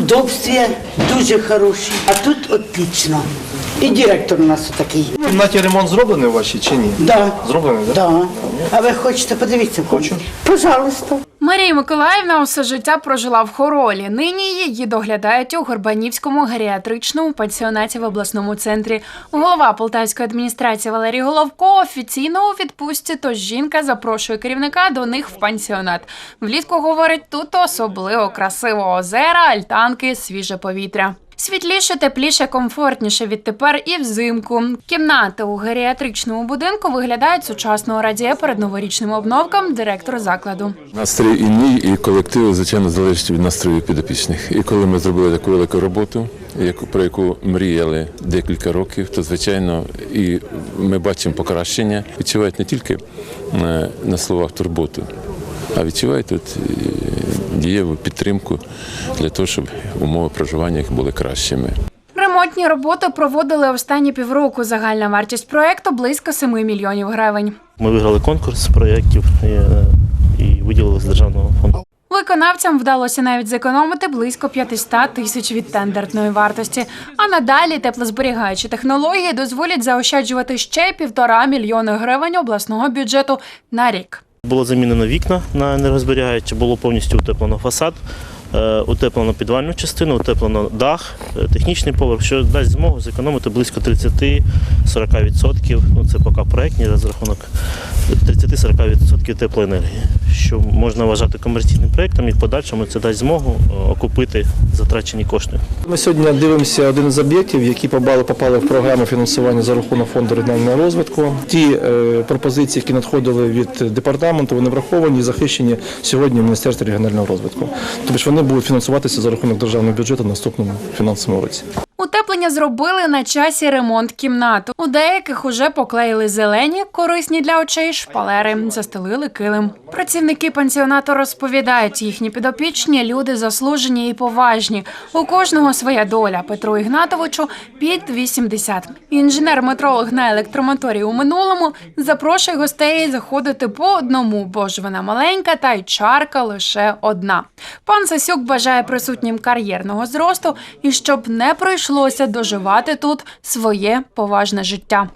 удобствие дуже хороші. А тут отлично. І директор у нас такий. В кімнаті ремонт зроблений у вашій чи ні? Да. Зроблений, так? Да. А ви хочете подивитися? Хочу. Пожалуйста. Марія Миколаївна усе життя прожила в хоролі. Нині її доглядають у Горбанівському геріатричному пансіонаті в обласному центрі. Голова полтавської адміністрації Валерій Головко офіційно у відпустці, тож жінка запрошує керівника до них в пансіонат. Влітку говорить, тут особливо красиво озера, альтанки, свіже повітря. Світліше, тепліше, комфортніше відтепер і взимку. Кімнати у геріатричному будинку виглядають сучасно. Радіє перед новорічним обновкам директор закладу. Настрій і мій, і колективу, звичайно, залежить від настрою підопічних. І коли ми зробили таку велику роботу, про яку мріяли декілька років, то звичайно і ми бачимо покращення. Відчувають не тільки е, на словах турботу, а відчувають тут е, дієву підтримку для того, щоб умови проживання їх були кращими. Ремонтні роботи проводили останні півроку. Загальна вартість проекту близько 7 мільйонів гривень. Ми виграли конкурс проєктів е, і виділили з державного фонду. Виконавцям вдалося навіть зекономити близько 500 тисяч від тендерної вартості. А надалі теплозберігаючі технології дозволять заощаджувати ще півтора мільйони гривень обласного бюджету на рік. Було замінено вікна на енергозберігаючі, було повністю утеплено фасад, утеплено підвальну частину, утеплено дах, е, технічний поверх, що дасть змогу зекономити близько 30-40%. Ну, це поки проєктні розрахунок 30-40% теплоенергії, що можна вважати комерційним проєктом і в подальшому це дасть змогу е, окупити затрачені кошти. Ми сьогодні дивимося один з об'єктів, які попали, попали в програму фінансування за рахунок фонду регіонального розвитку. Ті е, пропозиції, які надходили від департаменту, вони враховані і захищені сьогодні в Міністерстві регіонального розвитку. Тобто ж вони будуть фінансуватися за рахунок державного бюджету в наступному фінансовому році. Утеплення зробили на часі ремонт кімнат. У деяких уже поклеїли зелені, корисні для очей шпалери, застелили килим. Працівники пансіонату розповідають, їхні підопічні люди заслужені і поважні. У кожного своя доля. Петру Ігнатовичу під 80. Інженер-метролог на електромоторі у минулому запрошує гостей заходити по одному, бо ж вона маленька та й чарка лише одна. Пан Сасюк бажає присутнім кар'єрного зросту і щоб не прийшлося доживати тут своє поважне життя.